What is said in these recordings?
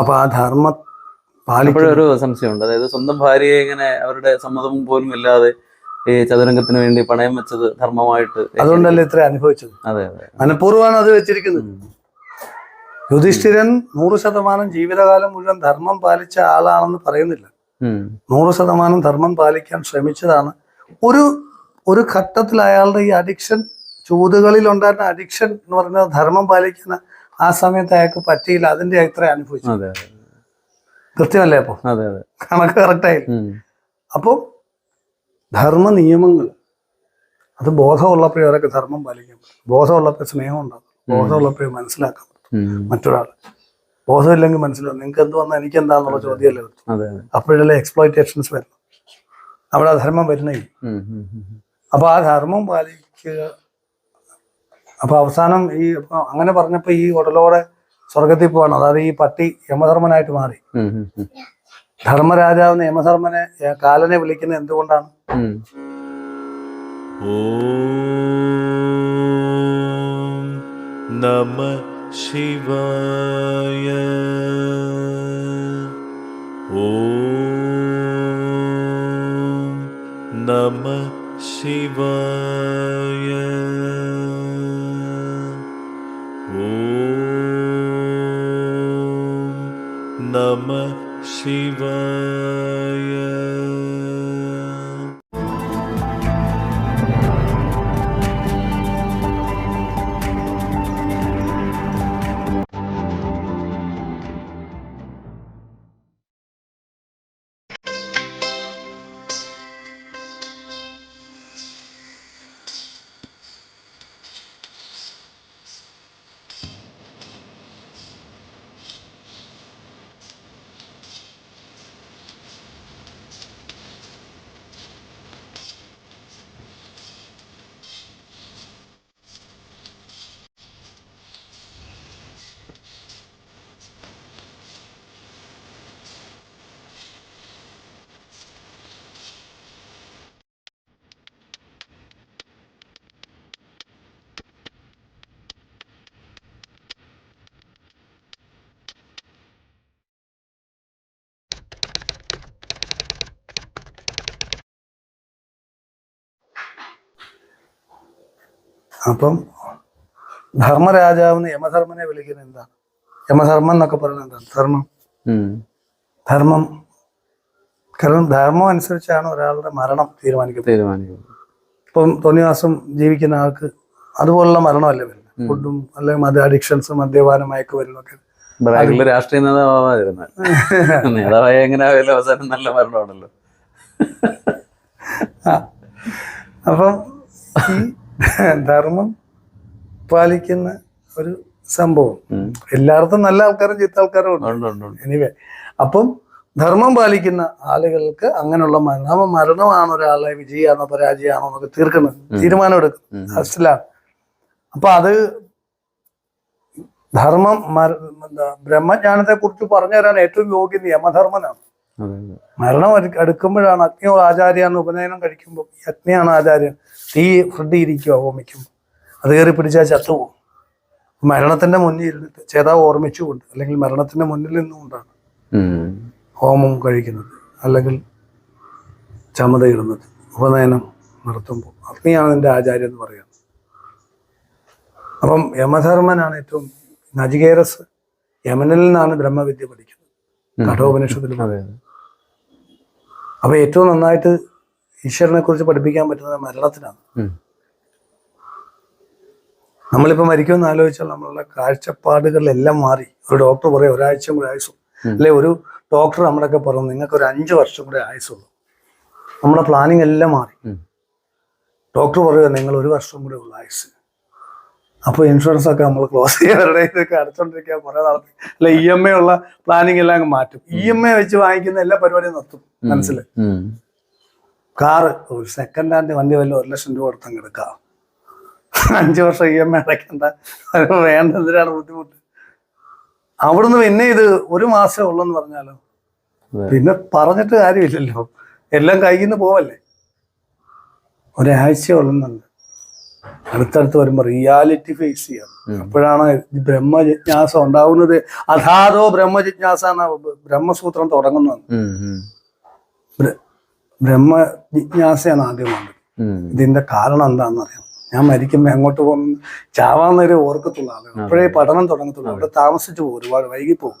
അപ്പൊ ആ ധർമ്മ ഒരു സംശയമുണ്ട്. അതായത് സ്വന്തം ഭാര്യയെ ഇങ്ങനെ അവരുടെ സമ്മതം പോലും ഇല്ലാതെ ഈ ചതുരംഗത്തിന് വേണ്ടി പണയം വെച്ചത് ധർമ്മമായിട്ട് അതുകൊണ്ടല്ലേ ഇത്ര അനുഭവിച്ചത്? അതെ അതെ മനഃപൂർവമാണ് അത് വെച്ചിരിക്കുന്നത്. യുധിഷ്ഠിരൻ നൂറ് ശതമാനം ജീവിതകാലം മുഴുവൻ ധർമ്മം പാലിച്ച ആളാണെന്ന് പറയുന്നില്ല. നൂറ് ശതമാനം ധർമ്മം പാലിക്കാൻ ശ്രമിച്ചതാണ്. ഒരു ഒരു ഘട്ടത്തിൽ അയാളുടെ ഈ അഡിക്ഷൻ ചൂതുകളിൽ ഉണ്ടായിരുന്ന അഡിക്ഷൻ എന്ന് പറയുന്നത് ധർമ്മം പാലിക്കുന്ന ആ സമയത്ത് അയാൾക്ക് പറ്റിയില്ല. അതിന്റെ ഇത്ര അനുഭവിച്ചു. കൃത്യമല്ലേ അപ്പൊ? കണക്ക് കറക്റ്റായി. അപ്പോൾ ധർമ്മ നിയമങ്ങൾ അത് ബോധമുള്ളപ്പോഴേ അവരൊക്കെ ധർമ്മം പാലിക്കാൻ പറ്റും. ബോധമുള്ളപ്പോൾ സ്നേഹം ഉണ്ടാകും ബോധമുള്ളപ്പോഴേ മനസ്സിലാക്കാൻ പറ്റും. മറ്റൊരാൾ ബോധമില്ലെങ്കിൽ മനസ്സിലാവും. നിങ്ങൾക്ക് എന്ത് വന്നാൽ എനിക്ക് എന്താന്നുള്ള ചോദ്യമല്ലേ അതെ അപ്പോഴല്ലേ എക്സ്പ്ലോയിറ്റേഷൻസ് വരുന്നത്. അവിടെ ആ ധർമ്മം വരുന്നേ. അപ്പൊ ആ ധർമ്മം പാലിക്കുക അപ്പോൾ അവസാനം ഈ അങ്ങനെ പറഞ്ഞപ്പോൾ ഈ ഉടലോടെ സ്വർഗത്തിൽ പോവാണ്. അതായത് ഈ പട്ടി യമധർമ്മനായിട്ട് മാറി. ധർമ്മരാജാവ് യമധർമ്മനെ കാലനെ വിളിക്കുന്നത് എന്തുകൊണ്ടാണ്? നമ ശിവായ. ഓ നമ ശിവായ. नमः शिवाय അപ്പം ധർമ്മരാജാവിന് യമധർമ്മനെ വിളിക്കുന്നത് എന്താ? യമധർമ്മം എന്നൊക്കെ പറയുന്നത് എന്താ? ധർമ്മം. ധർമ്മം. കാരണം ധർമ്മം അനുസരിച്ചാണ് ഒരാളുടെ മരണം തീരുമാനിക്കുന്നത്. തീരുമാനിക്കും ഇപ്പം മാസം ജീവിക്കുന്ന ആൾക്ക് അതുപോലുള്ള മരണമല്ലേ വരുന്നത്? ഫുഡും അല്ലെങ്കിൽ മദ്യ അഡിക്ഷൻസ് മദ്യപാനം മയക്കുമരുന്നൊക്കെ ബ്രാഗിൽ രാഷ്ട്രീയ നേതാവാതിരുന്നാൽ നേതാവായ അവസരം അവസാനം നല്ല മരണമാണല്ലോ. അപ്പം ധർമ്മം പാലിക്കുന്ന ഒരു സംഭവം. എല്ലായിടത്തും നല്ല ആൾക്കാരും ചീത്ത ആൾക്കാരും ഉണ്ട്. എനിവേ അപ്പം ധർമ്മം പാലിക്കുന്ന ആളുകൾക്ക് അങ്ങനെയുള്ള മരണം അപ്പൊ മരണമാണ് ഒരാളെ വിജയമാണോ പരാജയമാണോ എന്നൊക്കെ തീർക്കുന്നത് തീരുമാനം എടുക്കുന്നത്. ഉം. മനസ്സിലാണ് അപ്പൊ അത് ധർമ്മം ബ്രഹ്മജ്ഞാനത്തെ കുറിച്ച് പറഞ്ഞു തരാൻ ഏറ്റവും യോഗ്യ നിയമധർമ്മനാണ് മരണം എടുക്കുമ്പോഴാണ് അടുക്കുമ്പോഴാണ് അഗ്നിയോ ആചാര്യ എന്ന് ഉപനയനം കഴിക്കുമ്പോൾ അഗ്നിയാണ് ആചാര്യൻ. തീ ഫ്രണ്ട് ഇരിക്കുക ഹോമിക്കുമ്പോൾ അത് കയറി പിടിച്ചാൽ ചത്തുപോകും. മരണത്തിന്റെ മുന്നിൽ ഇരുന്നിട്ട് ചേതാവ് ഓർമ്മിച്ചുകൊണ്ട് അല്ലെങ്കിൽ മരണത്തിന്റെ മുന്നിൽ നിന്നുകൊണ്ടാണ്. ഹോമം കഴിക്കുന്നത് അല്ലെങ്കിൽ ചമതയിടുന്നത് ഉപനയനം നടത്തുമ്പോൾ. അഗ്നിയാണ് എന്റെ ആചാര്യം എന്ന് പറയുന്നത് അപ്പം യമധർമ്മനാണ് ഏറ്റവും നജികേരസ് യമനിൽ നിന്നാണ് ബ്രഹ്മവിദ്യ പഠിക്കുന്നത്. കഠോപനിഷത്തിൽ അപ്പൊ ഏറ്റവും നന്നായിട്ട് ഈശ്വരനെ കുറിച്ച് പഠിപ്പിക്കാൻ പറ്റുന്നത് മരണത്തിനാണ്. നമ്മളിപ്പോ മരിക്കുമെന്ന് ആലോചിച്ചാൽ നമ്മളുടെ കാഴ്ചപ്പാടുകളിലെല്ലാം മാറി. ഒരു ഡോക്ടർ പറയും ഒരാഴ്ച കൂടെ ആയുസും. അല്ലെ ഒരു ഡോക്ടർ നമ്മളൊക്കെ പറഞ്ഞു നിങ്ങൾക്ക് ഒരു അഞ്ച് വർഷം കൂടെ ആയുസുള്ളൂ നമ്മുടെ പ്ലാനിങ് എല്ലാം മാറി. ഡോക്ടർ പറയുക നിങ്ങൾ ഒരു വർഷം കൂടെ ഉള്ള ആയുസ് അപ്പോൾ ഇൻഷുറൻസ് ഒക്കെ നമ്മൾ ക്ലോസ് ചെയ്യാറുടെ ഇതൊക്കെ അടച്ചോണ്ടിരിക്കുക. കുറെ നാളത്തെ അല്ലെ ഇ എം ഐ ഉള്ള പ്ലാനിങ് എല്ലാം മാറ്റും. ഇ എം ഐ വെച്ച് വാങ്ങിക്കുന്ന എല്ലാ പരിപാടിയും നിർത്തും മനസ്സിലായി. കാറ് ഒരു സെക്കൻഡ് ഹാൻഡ് വണ്ടി വല്ല ഒരു ലക്ഷം രൂപ കൊടുത്തങ്ങ് എടുക്കാം. അഞ്ചു വർഷം ഇ എം ഐ അടയ്ക്കണ്ട വേണ്ടതിനാണ് ബുദ്ധിമുട്ട്. അവിടുന്ന് പിന്നെ ഇത് ഒരു മാസമേ ഉള്ളെന്ന് പറഞ്ഞാലോ? പിന്നെ പറഞ്ഞിട്ട് കാര്യമില്ലല്ലോ. എല്ലാം കയ്യിൽ നിന്ന് പോവല്ലേ? ഒരാഴ്ച ഉള്ളുന്നുണ്ട് അടുത്തടുത്ത് വരുമ്പോൾ റിയാലിറ്റി ഫേസ് ചെയ്യാം. അപ്പോഴാണ് ബ്രഹ്മജിജ്ഞാസ ഉണ്ടാവുന്നത്. അതാതോ ബ്രഹ്മജിജ്ഞാസ എന്ന ബ്രഹ്മസൂത്രം തുടങ്ങുന്നത് ഉം, ജിജ്ഞാസയാണ് ആദ്യം വന്നത്. ഇതിന്റെ കാരണം എന്താണെന്ന് അറിയാം ഞാൻ മരിക്കുമ്പോൾ എങ്ങോട്ട് പോകും? ചാവാന്നൊരു ഓർക്കത്തുള്ള ആളുകൾ. അപ്പോഴേ പഠനം തുടങ്ങത്തുള്ളൂ. അവിടെ താമസിച്ചു പോകും. ഒരുപാട് വൈകി പോകും.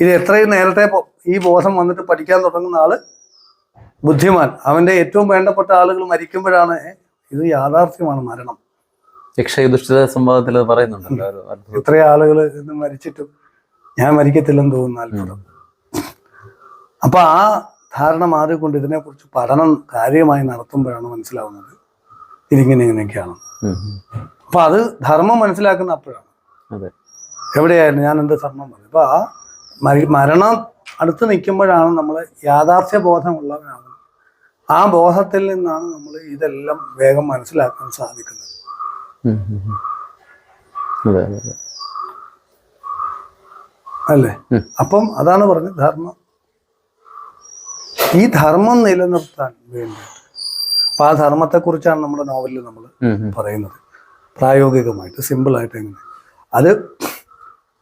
ഇത് എത്രയും നേരത്തെ ഈ ബോധം വന്നിട്ട് പഠിക്കാൻ തുടങ്ങുന്ന ആൾ ബുദ്ധിമാൻ. അവന്റെ ഏറ്റവും വേണ്ടപ്പെട്ട ആളുകൾ മരിക്കുമ്പോഴാണ് ഇത് യാഥാർത്ഥ്യമാണ് മരണം. സംഭവത്തിൽ അത് പറയുന്നുണ്ടല്ലോ. ആളുകൾ ഇന്ന് മരിച്ചിട്ടും ഞാൻ മരിക്കത്തില്ലെന്ന് തോന്നുന്നു അത്ഭുതം. അപ്പൊ ആ ധാരണ മാറിക്കൊണ്ട് ഇതിനെക്കുറിച്ച് പഠനം കാര്യമായി നടത്തുമ്പോഴാണ് മനസ്സിലാവുന്നത്. ഇതിങ്ങനെ ഇങ്ങനെയൊക്കെയാണ്. അപ്പൊ അത് ധർമ്മം മനസ്സിലാക്കുന്ന അപ്പോഴാണ്. എവിടെയായിരുന്നു? ഞാൻ എന്ത് ധർമ്മം പറഞ്ഞു? അപ്പൊ ആ മരണം അടുത്ത് നിൽക്കുമ്പോഴാണ് നമ്മൾ യാഥാർത്ഥ്യ ബോധമുള്ളവരാകുന്നത് ആ ബോധത്തിൽ നിന്നാണ് നമ്മൾ ഇതെല്ലാം വേഗം മനസ്സിലാക്കാൻ സാധിക്കുന്നത്. അല്ലേ? അപ്പം അതാണ് പറഞ്ഞത് ധർമ്മം. ഈ ധർമ്മം നിലനിർത്താൻ വേണ്ടി. അപ്പൊ ആ ധർമ്മത്തെക്കുറിച്ചാണ് നമ്മുടെ നോവലിൽ നമ്മൾ. പറയുന്നത്. പ്രായോഗികമായിട്ട് സിമ്പിൾ ആയിട്ട് എങ്ങനെ അത്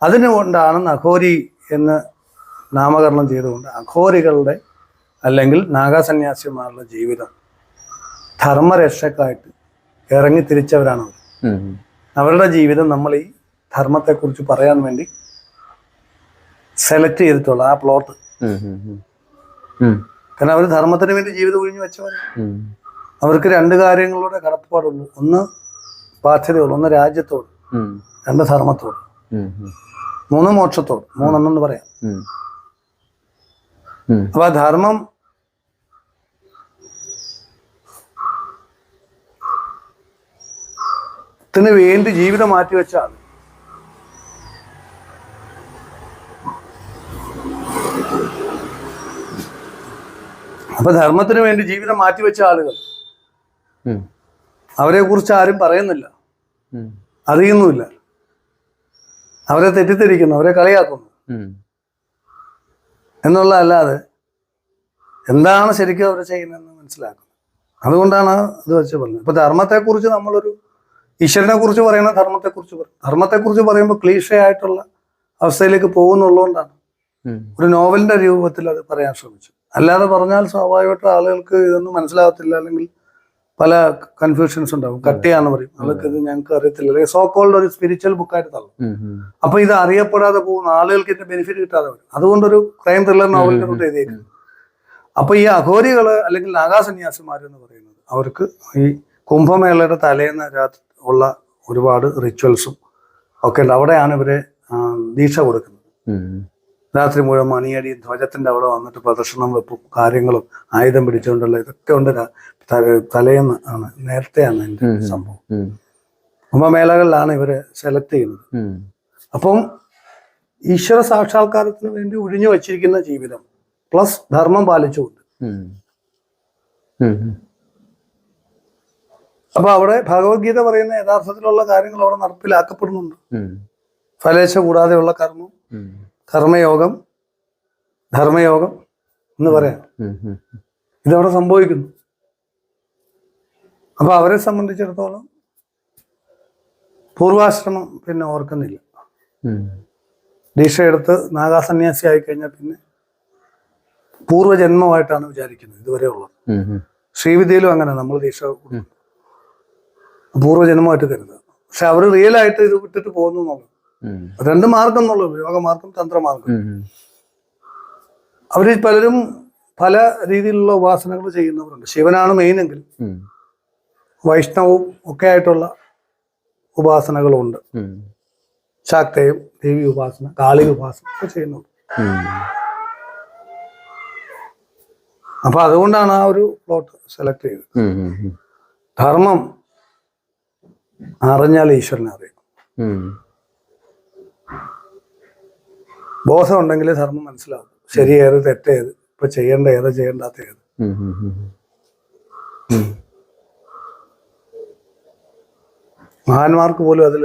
അതിനുകൊണ്ടാണ് നഖോരി എന്ന് നാമകരണം ചെയ്തുകൊണ്ട് അഘോരികളുടെ അല്ലെങ്കിൽ നാഗാസന്യാസിമാരുടെ ജീവിതം ധർമ്മരക്ഷക്കായിട്ട് ഇറങ്ങി തിരിച്ചവരാണ് അവർ. അവരുടെ ജീവിതം നമ്മൾ ഈ ധർമ്മത്തെക്കുറിച്ച് പറയാൻ വേണ്ടി സെലക്ട് ചെയ്തിട്ടുള്ള ആ പ്ലോട്ട് കാരണം അവർ ധർമ്മത്തിന് വേണ്ടി ജീവിതം ഒഴിഞ്ഞു വെച്ചവർ അവർക്ക് രണ്ട് കാര്യങ്ങളുടെ കടപ്പാടുണ്ട്. ഒന്ന് ബാധ്യതയുള്ളൂ ഒന്ന് രാജ്യത്തോട് രണ്ട് ധർമ്മത്തോട്. മൂന്ന് മോക്ഷത്തോട് മൂന്നെണ്ണെന്ന് പറയാം. അപ്പൊ ആ ധർമ്മം ത്തിന് വേണ്ടി ജീവിതം മാറ്റിവെച്ച ആൾ അപ്പൊ ധർമ്മത്തിന് വേണ്ടി ജീവിതം മാറ്റിവെച്ച ആളുകൾ. അവരെ കുറിച്ച് ആരും പറയുന്നില്ല. അറിയുന്നുമില്ല. അവരെ തെറ്റിദ്ധരിക്കുന്നു അവരെ കളിയാക്കുന്നു. എന്നുള്ള അല്ലാതെ എന്താണ് ശരിക്കും അവർ ചെയ്യുന്നതെന്ന് മനസ്സിലാക്കുന്നത് അതുകൊണ്ടാണ് ഇത് വെച്ച് പറഞ്ഞത്. ഇപ്പൊ ധർമ്മത്തെക്കുറിച്ച് നമ്മളൊരു ഈശ്വരനെ കുറിച്ച് പറയുന്ന ധർമ്മത്തെക്കുറിച്ച് പറയും ധർമ്മത്തെക്കുറിച്ച് പറയുമ്പോൾ ക്ലീഷ ആയിട്ടുള്ള അവസ്ഥയിലേക്ക് പോകുന്നുള്ളതുകൊണ്ടാണ്. ഒരു നോവലിന്റെ രൂപത്തിൽ അത് പറയാൻ ശ്രമിച്ചു അല്ലാതെ പറഞ്ഞാൽ സ്വാഭാവികമായിട്ടും ആളുകൾക്ക് ഇതൊന്നും മനസ്സിലാകത്തില്ല അല്ലെങ്കിൽ പല കൺഫ്യൂഷൻസ് ഉണ്ടാവും. കട്ടിയാന്ന് പറയും. അവർക്ക് ഇത് ഞങ്ങൾക്ക് അറിയത്തില്ല. അല്ലെങ്കിൽ സോ കോൾഡ് ഒരു സ്പിരിച്വൽ ബുക്കായിട്ട് തള്ളും. അപ്പൊ ഇത് അറിയപ്പെടാതെ പോകുന്ന ആളുകൾക്ക് ഇതിന്റെ ബെനിഫിറ്റ് കിട്ടാതെ വരും. അതുകൊണ്ടൊരു ക്രൈം ത്രില്ലർ നോവലിന്റെ കൂടെ എഴുതിയേക്കുന്നത് അപ്പൊ ഈ അഘോരികൾ അല്ലെങ്കിൽ നാഗാസന്യാസിമാർ എന്ന് പറയുന്നത് അവർക്ക് ഈ കുംഭമേളയുടെ തലേന്ന് രാത്രി ഉള്ള ഒരുപാട് റിച്വൽസും ഒക്കെ ഉണ്ട്. അവിടെയാണ് ഇവരെ ദീക്ഷ കൊടുക്കുന്നത്. രാത്രി മുഴുവൻ മണിയടി ധ്വജത്തിന്റെ അവിടെ വന്നിട്ട് പ്രദർശനം വെപ്പും കാര്യങ്ങളും ആയുധം പിടിച്ചുകൊണ്ടുള്ള ഇതൊക്കെ ഉണ്ട് തലേന്ന് ആണ് നേരത്തെയാണ് എന്റെ. സംഭവം. കുംഭമേളകളിലാണ് ഇവരെ സെലക്ട് ചെയ്യുന്നത് അപ്പം ഈശ്വര സാക്ഷാത്കാരത്തിന് വേണ്ടി ഒഴിഞ്ഞു വച്ചിരിക്കുന്ന ജീവിതം പ്ലസ് ധർമ്മം പാലിച്ചുകൊണ്ട്. അപ്പൊ അവിടെ ഭഗവത്ഗീത പറയുന്ന യഥാർത്ഥത്തിലുള്ള കാര്യങ്ങൾ അവിടെ നടപ്പിലാക്കപ്പെടുന്നുണ്ട് ഫലേശ ഫലേച്ഛ കൂടാതെയുള്ള കർമ്മം. കർമ്മയോഗം ധർമ്മയോഗം എന്ന് പറയാം. ഇതവിടെ സംഭവിക്കുന്നു അപ്പൊ അവരെ സംബന്ധിച്ചിടത്തോളം പൂർവാശ്രമം പിന്നെ ഓർക്കുന്നില്ല. ദീക്ഷ എടുത്ത് നാഗാസന്യാസി ആയി കഴിഞ്ഞാൽ പിന്നെ പൂർവജന്മമായിട്ടാണ് വിചാരിക്കുന്നത് ഇതുവരെ ഉള്ളത് ഉം. ഉം. ശ്രീവിദ്യയിലും അങ്ങനെ നമ്മൾ ദീക്ഷ. പൂർവജന്മമായിട്ട് കരുതുക പക്ഷെ അവർ റിയൽ ആയിട്ട് ഇത് വിട്ടിട്ട് പോകുന്നു എന്നുള്ളത് ഉം. രണ്ട് മാർഗം എന്നുള്ളത് യോഗമാർഗം തന്ത്രമാർഗം. അവർ പലരും പല രീതിയിലുള്ള ഉപാസനകൾ ചെയ്യുന്നവരുണ്ട്. ശിവനാണ് മെയിനെങ്കിൽ. വൈഷ്ണവും ഒക്കെ ആയിട്ടുള്ള ഉപാസനകളുണ്ട്. ശാക്തയും ദേവി ഉപാസന കാളി ഉപാസന ഒക്കെ ചെയ്യുന്നുണ്ട്. അപ്പൊ അതുകൊണ്ടാണ് ആ ഒരു പ്ലോട്ട് സെലക്ട് ചെയ്തത്. ധർമ്മം അറിഞ്ഞാൽ ഈശ്വരനെ അറിയാം ബോധം ഉണ്ടെങ്കിൽ ധർമ്മം മനസ്സിലാവും. ശരി ഏത് തെറ്റേത് ഇപ്പൊ ചെയ്യേണ്ട ഏത് ചെയ്യേണ്ടാത്ത ഏത്. മഹാന്മാർക്ക് പോലും അതിൽ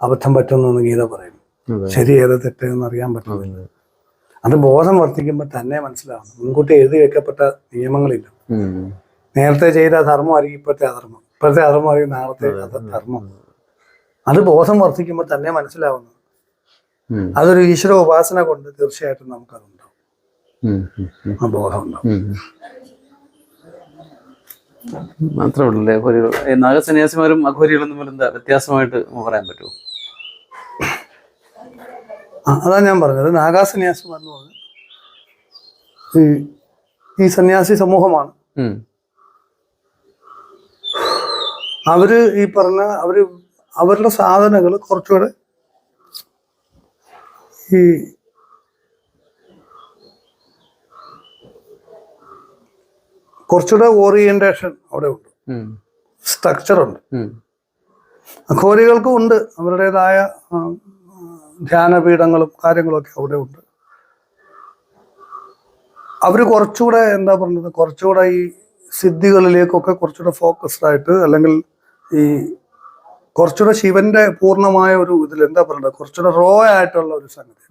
അബദ്ധം പറ്റുന്നു ഗീത പറയുന്നു. ശരി ഏത് തെറ്റേന്ന് അറിയാൻ പറ്റുന്നില്ല. അത്. ബോധം വർദ്ധിക്കുമ്പോൾ തന്നെ മനസ്സിലാവണം മുൻകൂട്ടി എഴുതി വെക്കപ്പെട്ട നിയമങ്ങളില്ല. നേരത്തെ ചെയ്ത ധർമ്മമായിരിക്കും ഇപ്പോഴത്തെ അധർമ്മം. ഇപ്പോഴത്തെ അധർമ്മമായിരിക്കും നാളത്തെ അത് ധർമ്മം. അത് ബോധം വർദ്ധിക്കുമ്പോൾ തന്നെ മനസ്സിലാവുന്നു. അതൊരു ഈശ്വര ഉപാസന കൊണ്ട് തീർച്ചയായിട്ടും നമുക്കതുണ്ടാവും. ബോധം ഉണ്ടാവും മാത്രമല്ലേ അഘോരികൾ നാഗസന്യാസിമാരും അഘോരികളും തമ്മിൽ എന്താ വ്യത്യാസമായിട്ട് പറയാൻ പറ്റുമോ? അതാ ഞാൻ പറഞ്ഞത്. നാഗാസന്യാസം എന്ന് പറഞ്ഞത് ഈ ഈ സന്യാസി സമൂഹമാണ്. അവർ ഈ പറഞ്ഞ അവർ അവരുടെ സാധനങ്ങൾ കുറച്ചുകൂടെ ഈ കുറച്ചുകൂടെ ഓറിയന്റേഷൻ അവിടെ ഉണ്ട്. സ്ട്രക്ചർ ഉണ്ട്. അഘോരികൾക്കും ഉണ്ട്. അവരുടേതായ ധ്യാനപീഠങ്ങളും കാര്യങ്ങളൊക്കെ അവിടെ ഉണ്ട്. അവർ കുറച്ചുകൂടെ എന്താ പറഞ്ഞത്? കുറച്ചുകൂടെ ഈ സിദ്ധികളിലേക്കൊക്കെ കുറച്ചുകൂടെ ഫോക്കസ്ഡ് ആയിട്ട് അല്ലെങ്കിൽ ഈ കുറച്ചുകൂടെ ശിവന്റെ പൂർണമായ ഒരു ഇതിൽ എന്താ പറയണ്ടത്? കുറച്ചുകൂടെ റോ ആയിട്ടുള്ള ഒരു സംഗതി.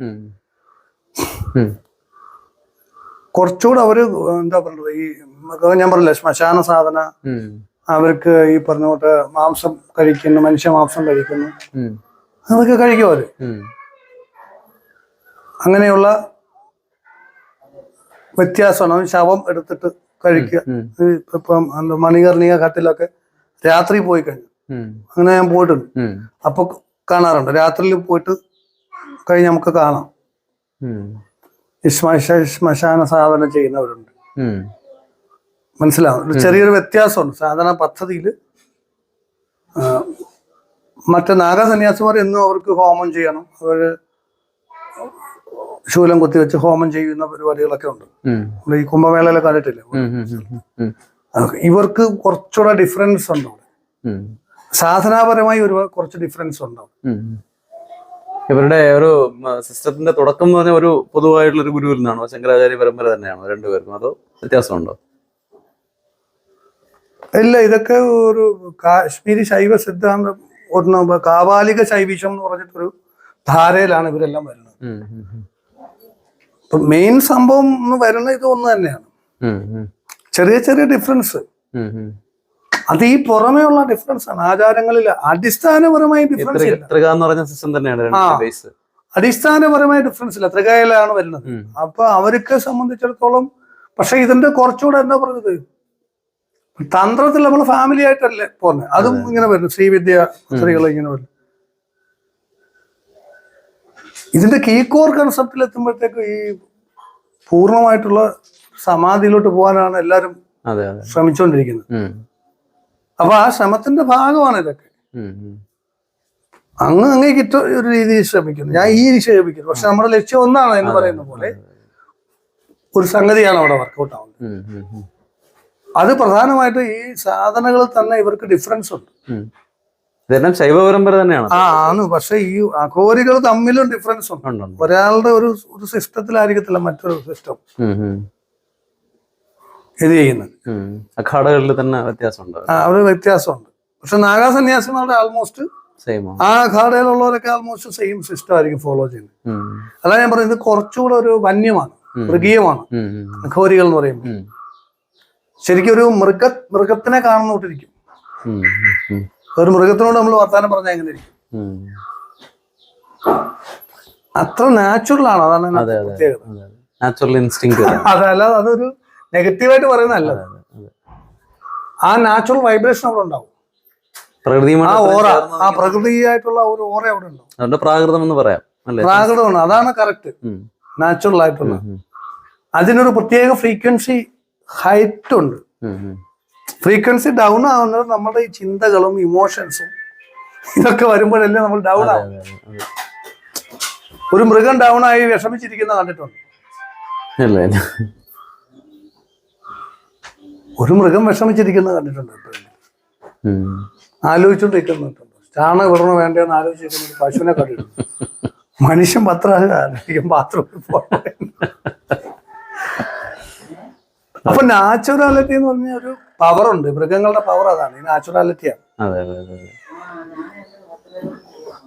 കുറച്ചുകൂടെ അവർ എന്താ പറയണ്ടത്? ഈ ഞാൻ പറഞ്ഞില്ല ശ്മശാന സാധന. അവർക്ക് ഈ പറഞ്ഞ പോലെ മാംസം കഴിക്കുന്നു മനുഷ്യ മാംസം കഴിക്കുന്നു. അതൊക്കെ കഴിക്കും അവർ. അങ്ങനെയുള്ള വ്യത്യാസമാണ്. ശവം എടുത്തിട്ട് കഴിക്കുക. ഇപ്പം മണികർണിക ഘട്ടിലൊക്കെ രാത്രി പോയി കഴിഞ്ഞു. അങ്ങനെ ഞാൻ പോയിട്ടുണ്ട്. അപ്പൊ കാണാറുണ്ട്. രാത്രിയിൽ പോയിട്ട് കഴിഞ്ഞ് നമുക്ക് കാണാം. ശ്മശാന സാധന ചെയ്യുന്നവരുണ്ട്. മനസ്സിലാവും ചെറിയൊരു വ്യത്യാസമുണ്ട്. സാധാരണ പദ്ധതിയിൽ മറ്റേ നാഗസന്യാസിമാർ എന്നും അവർക്ക് ഹോമം ചെയ്യണം. അവർ ശൂലം കുത്തിവെച്ച് ഹോമം ചെയ്യുന്ന പരിപാടികളൊക്കെ ഉണ്ട്. നമ്മൾ ഈ കുംഭമേളയിലെ കണ്ടിട്ടില്ലേ? ഇവർക്ക് കുറച്ചുകൂടെ ഡിഫറൻസ് ഉണ്ട് അവിടെ. സാധനാപരമായി ഒരു കുറച്ച് ഡിഫറൻസ് ഉണ്ടാവും ഇവരുടെ ഒരു സിസ്റ്റത്തിന്റെ തുടക്കം എന്ന് പറഞ്ഞ ഒരു പൊതുവായിട്ടുള്ള ഒരു ഗുരുവിൽ നിന്നാണോ? ശങ്കരാചാര്യ പരമ്പര തന്നെയാണോ രണ്ടുപേർക്കും അതോ വ്യത്യാസമുണ്ടോ? ഇല്ല ഇതൊക്കെ ഒരു കാശ്മീരി ശൈവ സിദ്ധാന്തം ഒന്ന് കാവാലിക ശൈവിഷം എന്ന് പറഞ്ഞിട്ടൊരു ധാരയിലാണ് ഇവരെല്ലാം വരുന്നത്. മെയിൻ സംഭവം വരുന്ന ഇത് ഒന്ന് തന്നെയാണ്. ചെറിയ ചെറിയ ഡിഫറൻസ്. അത് ഈ പുറമേ ഉള്ള ഡിഫറൻസ് ആണ്. ആചാരങ്ങളിൽ അടിസ്ഥാനപരമായി ഡിഫറൻസ് എന്ന് പറഞ്ഞ സിസ്റ്റം തന്നെയാണ് അടിസ്ഥാനപരമായ ഡിഫറൻസ് ഇല്ല. ത്രികയിലാണ് വരുന്നത്. അപ്പൊ അവർക്ക് സംബന്ധിച്ചിടത്തോളം പക്ഷെ ഇതിന്റെ കുറച്ചുകൂടെ എന്താ പറഞ്ഞത്? തന്ത്രത്തിൽ നമ്മൾ ഫാമിലി ആയിട്ടല്ലേ പോകുന്നത് അതും ഇങ്ങനെ വരുന്നു. ശ്രീവിദ്യ സ്ത്രീകൾ ഇങ്ങനെ വരുന്നു. ഇതിന്റെ കീ കോർ കൺസെപ്റ്റിൽ എത്തുമ്പോഴത്തേക്ക് ഈ പൂർണമായിട്ടുള്ള സമാധിയിലോട്ട് പോകാനാണ് എല്ലാവരും അതെ ശ്രമിച്ചുകൊണ്ടിരിക്കുന്നത്. അപ്പൊ ആ ശ്രമത്തിന്റെ ഭാഗമാണ് ഇതൊക്കെ. അങ്ങ് അങ്ങേക്ക് ഒരു രീതിയിൽ ശ്രമിക്കുന്നു ഞാൻ ഈ രീതി ശ്രമിക്കുന്നു പക്ഷെ നമ്മുടെ ലക്ഷ്യം ഒന്നാണ് എന്ന് പറയുന്ന പോലെ ഒരു സംഗതിയാണ് അവിടെ വർക്കൗട്ട് ആവുന്നത്. അത് പ്രധാനമായിട്ട് ഈ സാധനങ്ങൾ തന്നെ ഇവർക്ക് ഡിഫറൻസ് ഉണ്ട്. ഇതെല്ലാം ശൈവ പരമ്പര തന്നെയാണ് ആ ആണ് പക്ഷെ ഈ അഘോരികൾ തമ്മിലും ഡിഫറൻസ് ഉണ്ട്. ഒരാളുടെ ഒരു ഒരു സിസ്റ്റത്തിലായിരിക്കത്തില്ല മറ്റൊരു സിസ്റ്റം. ഇത് ചെയ്യുന്നത്. അഖാഡകളിൽ തന്നെ വ്യത്യാസമുണ്ട് അവിടെ വ്യത്യാസമുണ്ട് പക്ഷെ നാഗാസന്യാസിമാരുടെ ആൾമോസ്റ്റ് ആ അഖാഡയിലുള്ളവരൊക്കെ ആൾമോസ്റ്റ് സെയിം സിസ്റ്റം ആയിരിക്കും ഫോളോ ചെയ്യുന്നത്. അതാ ഞാൻ പറയുന്നത് ഇത് കുറച്ചുകൂടെ ഒരു വന്യമാണ് മൃഗീയമാണ്. അഘോരികൾ എന്ന് പറയുമ്പോൾ. ശരിക്കും ഒരു മൃഗ മൃഗത്തിനെ കാണുന്നോട്ടിരിക്കും. ഒരു മൃഗത്തിനോട് നമ്മൾ വർത്താനം പറഞ്ഞാൽ എങ്ങനെ ഇരിക്കും. അത്ര നാച്ചുറൽ ആണ് അതാണ്. പ്രത്യേകത അതെ, അതെ. നാച്ചുറൽ ഇൻസ്റ്റിങ് അതല്ല അതൊരു നെഗറ്റീവായിട്ട് പറയുന്നതല്ല ആ നാച്ചുറൽ വൈബ്രേഷൻ അവിടെ ഉണ്ടാവും. ആ പ്രകൃതിയുമായിട്ട് ഓറ ആ പ്രകൃതിയായിട്ടുള്ള ഒരു ഓറ അവിടെ ഉണ്ടാവും. അതുകൊണ്ട് പ്രാകൃതം എന്ന് പറയാം പ്രാകൃതമാണ് അതാണ് കറക്റ്റ് നാച്ചുറൽ ആയിട്ടുള്ള അതിനൊരു പ്രത്യേക ഫ്രീക്വൻസി ഹൈറ്റ് ഉണ്ട്. ഫ്രീക്വൻസി ഡൗൺ ആവുന്നത് നമ്മുടെ ഈ ചിന്തകളും ഇമോഷൻസും ഇതൊക്കെ വരുമ്പോഴല്ലേ നമ്മൾ ഡൗൺ ആവും. ഒരു മൃഗം ഡൗൺ ആയി വിഷമിച്ചിരിക്കുന്ന കണ്ടിട്ടുണ്ട്. ഒരു മൃഗം വിഷമിച്ചിരിക്കുന്നത് കണ്ടിട്ടുണ്ട് ഉം. ആലോചിച്ചുകൊണ്ടിരിക്കുന്നുണ്ട് വിടണോ വേണ്ടെന്ന് ആലോചിച്ചിരിക്കുന്ന. പശുവിനെ കണ്ടിട്ടുണ്ട്. മനുഷ്യൻ പത്ര ആലോചിക്കും ബാത്റൂമിൽ പോകട്ടെ അപ്പൊ നാച്ചുറാലിറ്റി എന്ന് പറഞ്ഞ ഒരു പവറുണ്ട് മൃഗങ്ങളുടെ പവർ അതാണ്. ഈ നാച്ചുറാലിറ്റിയാണ്